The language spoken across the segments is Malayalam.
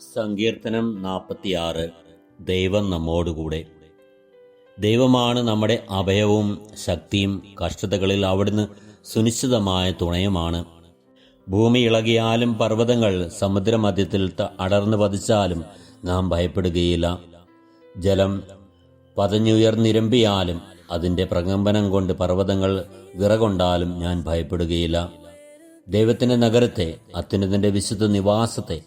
സങ്കീർത്തനം നാൽപ്പത്തിയാറ് ദൈവം നമ്മോടുകൂടെ. ദൈവമാണ് നമ്മുടെ അഭയവും ശക്തിയും കഷ്ടതകളിൽ അവിടുന്ന് സുനിശ്ചിതമായ തുണയുമാണ്. ഭൂമി ഇളകിയാലും പർവതങ്ങൾ സമുദ്രമധ്യത്തിൽ അടർന്നു പതിച്ചാലും നാം ഭയപ്പെടുകയില്ല. ജലം പതഞ്ഞുയർന്നിരമ്പിയാലും അതിന്റെ പ്രകമ്പനം കൊണ്ട് പർവതങ്ങൾ വിറകൊണ്ടാലും ഞാൻ ഭയപ്പെടുകയില്ല. ദൈവത്തിന്റെ നഗരത്തെ അത്യുന്നതിന്റെ വിശുദ്ധ നിവാസത്തെ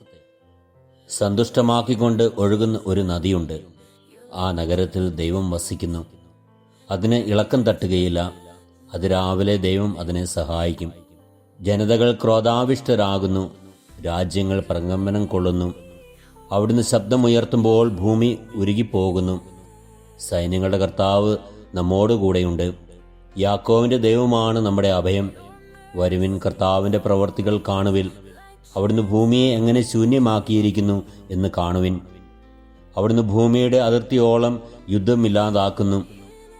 സന്തുഷ്ടമാക്കിക്കൊണ്ട് ഒഴുകുന്ന ഒരു നദിയുണ്ട്. ആ നഗരത്തിൽ ദൈവം വസിക്കുന്നു. അതിന് ഇളക്കം തട്ടുകയില്ല. അതിരാവിലെ ദൈവം അതിനെ സഹായിക്കും. ജനതകൾ ക്രോധാവിഷ്ടരാകുന്നു. രാജ്യങ്ങൾ പ്രകമ്പനം കൊള്ളുന്നു. അവിടുന്ന് ശബ്ദമുയർത്തുമ്പോൾ ഭൂമി ഉരുകിപ്പോകുന്നു. സൈന്യങ്ങളുടെ കർത്താവ് നമ്മോടുകൂടെയുണ്ട്. യാക്കോവിന്റെ ദൈവമാണ് നമ്മുടെ അഭയം. വരുവിൻ കർത്താവിന്റെ പ്രവർത്തികൾ കാണുവിൽ. അവിടുന്ന് ഭൂമിയെ എങ്ങനെ ശൂന്യമാക്കിയിരിക്കുന്നു എന്ന് കാണുവിൻ. അവിടുന്ന് ഭൂമിയുടെ അതിർത്തിയോളം യുദ്ധമില്ലാതാക്കുന്നു.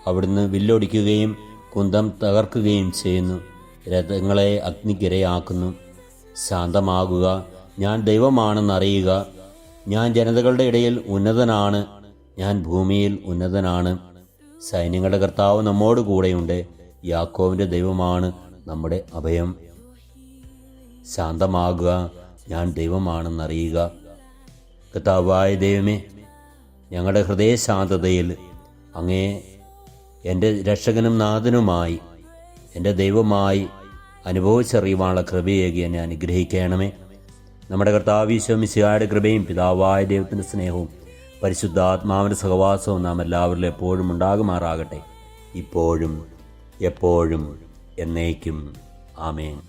അവിടുന്ന് വില്ലൊടിക്കുകയും കുന്തം തകർക്കുകയും ചെയ്യുന്നു. രഥങ്ങളെ അഗ്നിക്കിരയാക്കുന്നു. ശാന്തമാകുക. ഞാൻ ദൈവമാണെന്നറിയുക. ഞാൻ ജനതകളുടെ ഇടയിൽ ഉന്നതനാണ്. ഞാൻ ഭൂമിയിൽ ഉന്നതനാണ്. സൈന്യങ്ങളുടെ കർത്താവ് നമ്മോട് കൂടെയുണ്ട് യാക്കോവിന്റെ ദൈവമാണ് നമ്മുടെ അഭയം. ശാന്തമാകുക. ഞാൻ ദൈവമാണെന്നറിയുക. കർത്താവായ ദൈവമേ ഞങ്ങളുടെ ഹൃദയശാന്തതയിൽ അങ്ങേ എന്റെ രക്ഷകനും നാഥനുമായി എന്റെ ദൈവമായി അനുഭവിച്ചറിയുവാനുള്ള കൃപയേകി എന്നെ അനുഗ്രഹിക്കണമേ. നമ്മുടെ കർത്താവീശ്വമിശിയായുടെ കൃപയും പിതാവായ ദൈവത്തിന്റെ സ്നേഹവും പരിശുദ്ധാത്മാവിന്റെ സഹവാസവും നാം എല്ലാവരിലും എപ്പോഴും ഉണ്ടാകുമാറാകട്ടെ. ഇപ്പോഴും എപ്പോഴും എന്നേക്കും. ആമേൻ.